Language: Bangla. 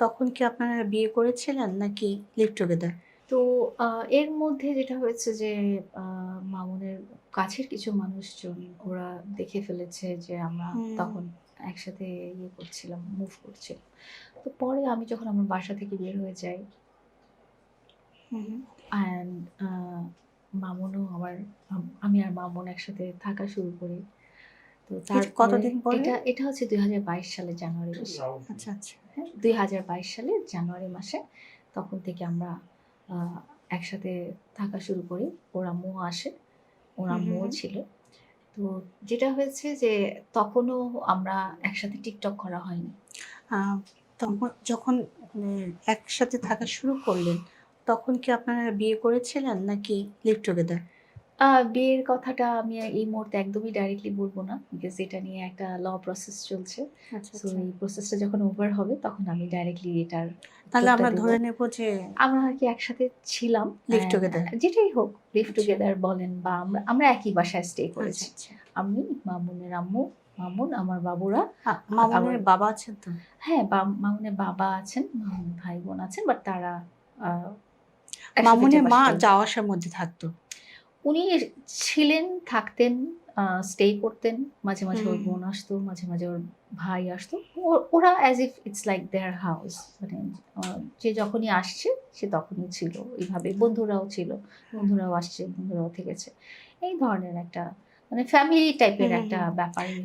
তখন কি আপনারা বিয়ে করেছিলেন নাকি লিভ টুগেদার? তো এর মধ্যে যেটা হয়েছে যে মামুনের কাছের কিছু মানুষজন ওরা দেখে ফেলেছে যে আমরা তখন একসাথে ইয়ে করছিলাম, মুভ করছিলাম। তো পরে আমি যখন আমার বাসা থেকে বের হয়ে যাই হুম, হুম। অ্যান্ড মামুনও আমার আমি আর মামুন একসাথে থাকা শুরু করি। তো এটা তারপরে কতদিন পরে? এটা এটা হচ্ছে ২০২২ সালের জানুয়ারি মাসে। আচ্ছা, আচ্ছা। হ্যাঁ, ২০২২ সালের জানুয়ারি মাসে তখন থেকে আমরা একসাথে থাকা শুরু করি। ওর আম্মুও আসে। ওর হুম। ছিল। তো যেটা হয়েছে যে তখনও আমরা একসাথে টিকটক করা হয়নি। তখন যখন মানে একসাথে থাকা শুরু করলেন, তখন কি আপনারা বিয়ে করেছিলেন নাকি লিভ টুগেদার? বিয়ের কথাটা আমি এই মুহূর্তে একদমই ডাইরেক্টলি বলব না। বিকজ এটা নিয়ে একটা ল প্রসেস চলছে। আচ্ছা, সো আচ্ছা। এই প্রসেসটা যখন ওভার হবে তখন আমি ডাইরেক্টলি এটার তাহলে আমরা ধরে নেব যে আমরা আরকি একসাথে ছিলাম। Live together. যেটাই হোক লিভ আচ্ছা। টুগেদার বলেন বা আমরা আমরা একই বাসায় স্টে আচ্ছা, করেছি। আচ্ছা। আমি, মামুনের আম্মু, মামুন, আমার বাবুরা মামুনের বাবা আছেন তো? হ্যাঁ, মামুনের বাবা আছেন, মামুনের ভাই-বোন আছেন। বাট তারা মামুনের মা যাওয়া আসার মধ্যে থাকতো। উনি ছিলেন, থাকতেন, স্টে করতেন। মাঝে, মাঝে ওর বোন আসতো, মাঝে, মাঝে ওর ভাই আসতো। ও ওরা as if it's like their house. মানে যে যখনই আসছে সে তখনই ছিল। এইভাবে বন্ধুরাও ছিল। বন্ধুরাও আসছে, বন্ধুরাও থেকেছে। এই ধরনের একটা মানে ফ্যামিলি টাইপের একটা হুম। ব্যাপারই